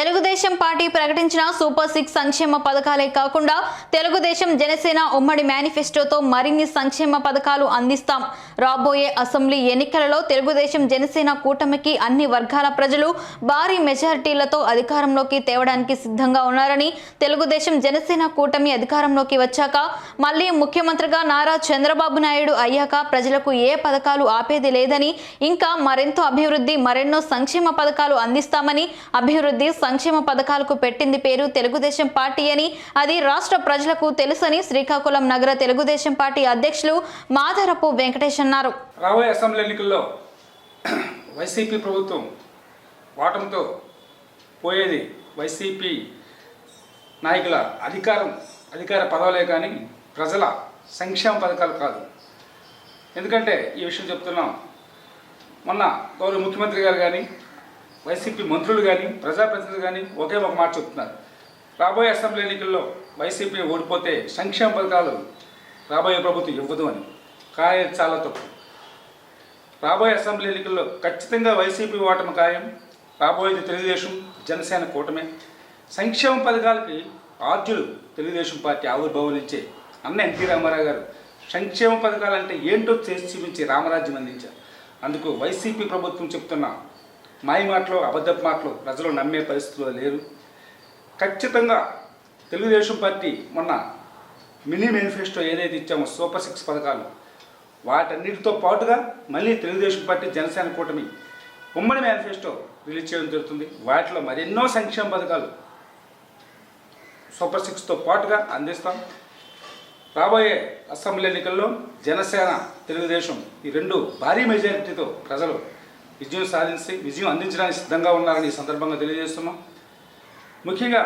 Telugu Desam party ప్రకటించిన super six సంక్షేమ పథకాలే కాకుండా తెలుగుదేశం జనసేన ఉమ్మడి మేనిఫెస్టోతో మరిన్ని సంక్షేమ పథకాలు అందిస్తాం. రాబోయే అసెంబ్లీ ఎన్నికలలో తెలుగుదేశం జనసేన కూటమికి అన్ని వర్గాల ప్రజలు భారీ మెజారిటీలతో అధికారంలోకి తేవడానికి సిద్ధంగా ఉన్నారని తెలుగుదేశం జనసేన కూటమి అధికారంలోకి వచ్చాక మళ్ళీ ముఖ్యమంత్రిగా నారా చంద్రబాబు నాయుడు అయ్యాక ప్రజలకు ఏ పథకాలు ఆపేది లేదని ఇంకా మరెంతో అభివృద్ధి మరెన్నో సంక్షేమ పథకాలు అందిస్తామని అభివృద్ధి సంక్షేమ పథకాలకు పెట్టింది పేరు తెలుగుదేశం పార్టీ అని అది రాష్ట్ర ప్రజలకు తెలుసని శ్రీకాకుళం నగర తెలుగుదేశం పార్టీ అధ్యక్షులు మాధరపు వెంకటేష్ అన్నారు. రాబోయే అసెంబ్లీ ఎన్నికల్లో వైసీపీ ప్రభుత్వం వాటంతో పోయేది వైసీపీ నాయకుల అధికారం అధికార పదవులే కానీ ప్రజల సంక్షేమ పథకాలు కాదు. ఎందుకంటే ఈ విషయం చెప్తున్నాం. మొన్న గౌరవ ముఖ్యమంత్రి గారు కానీ వైసీపీ మంత్రులు కానీ ప్రజాప్రతినిధులు కానీ ఒకే ఒక మాట చెప్తున్నారు. రాబోయే అసెంబ్లీ ఎన్నికల్లో వైసీపీ ఓడిపోతే సంక్షేమ పథకాలు రాబోయే ప్రభుత్వం ఇవ్వదు అని. కానీ చాలా తప్పు. రాబోయే అసెంబ్లీ ఎన్నికల్లో ఖచ్చితంగా వైసీపీ ఓటమి ఖాయం రాబోయేది తెలుగుదేశం జనసేన కూటమే. సంక్షేమ పథకాలకి ఆర్జులు తెలుగుదేశం పార్టీ ఆవిర్భావం నుంచే అన్న ఎన్టీ రామారావు గారు సంక్షేమ పథకాలంటే ఏంటో చేసి చూపించి రామరాజ్యం అందించారు. అందుకు వైసీపీ ప్రభుత్వం చెప్తున్నా మాయ మాటలు అబద్ధపు మాటలు ప్రజలు నమ్మే పరిస్థితిలో లేరు. ఖచ్చితంగా తెలుగుదేశం పార్టీ మొన్న మినీ మేనిఫెస్టో ఏదైతే ఇచ్చామో సూపర్ సిక్స్ పథకాలు వాటన్నిటితో పాటుగా మళ్ళీ తెలుగుదేశం పార్టీ జనసేన కూటమి ఉమ్మడి మేనిఫెస్టో రిలీజ్ చేయడం జరుగుతుంది. వాటిలో మరెన్నో సంక్షేమ పథకాలు సూపర్ సిక్స్తో పాటుగా అందిస్తాం. రాబోయే అసెంబ్లీ ఎన్నికల్లో జనసేన తెలుగుదేశం ఈ రెండు భారీ మెజారిటీతో ప్రజలు విజయం సాధించి విజయం అందించడానికి సిద్ధంగా ఉన్నారని ఈ సందర్భంగా తెలియజేస్తున్నాం. ముఖ్యంగా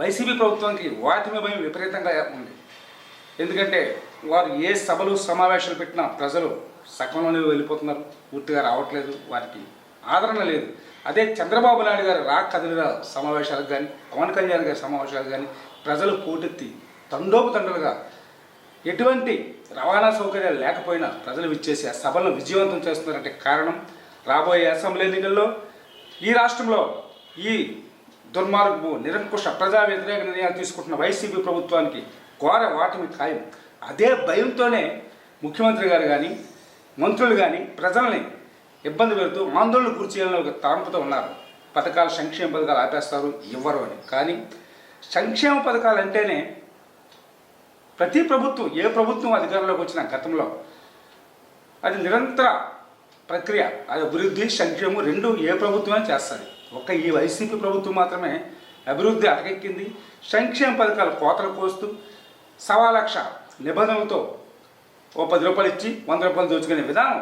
వైసీపీ ప్రభుత్వానికి వాటిమి భయం విపరీతంగా ఉంది. ఎందుకంటే వారు ఏ సభలు సమావేశాలు పెట్టినా ప్రజలు సకంలోనే వెళ్ళిపోతున్నారు. పూర్తిగా రావట్లేదు వారికి ఆదరణ లేదు. అదే చంద్రబాబు నాయుడు గారు రా కదిలిన సమావేశాలకు కానీ పవన్ కళ్యాణ్ గారి సమావేశాలకు కానీ ప్రజలు పోటెత్తి తండోపతండలుగా ఎటువంటి రవాణా సౌకర్యాలు లేకపోయినా ప్రజలు విచ్చేసి ఆ సభలను విజయవంతం చేస్తున్నారంటే కారణం రాబోయే అసెంబ్లీ ఎన్నికల్లో ఈ రాష్ట్రంలో ఈ దుర్మార్గము నిరంకుశ ప్రజా వ్యతిరేక నిర్ణయాలు తీసుకుంటున్న వైసీపీ ప్రభుత్వానికి ఘోర వాటమి ఖాయం. అదే భయంతోనే ముఖ్యమంత్రి గారు కానీ మంత్రులు కానీ ప్రజల్ని ఇబ్బంది పెడుతూ ఆందోళన గురి చేయాలని ఒక తలంపుతో ఉన్నారు. పథకాలు సంక్షేమ పథకాలు ఆపేస్తారు ఇవ్వరు అని. కానీ సంక్షేమ పథకాలు అంటేనే ప్రతి ప్రభుత్వం ఏ ప్రభుత్వం అధికారంలోకి వచ్చిన గతంలో అది నిరంతర ప్రక్రియ అది అభివృద్ధి సంక్షేమం రెండు ఏ ప్రభుత్వమే చేస్తుంది. ఒక్క ఈ వైసీపీ ప్రభుత్వం మాత్రమే అభివృద్ధి అటకెక్కింది సంక్షేమ పథకాలు కోతలు కోస్తూ సవా లక్ష నిబంధనలతో ఓ పది రూపాయలు ఇచ్చి వంద రూపాయలు దోచుకునే విధానం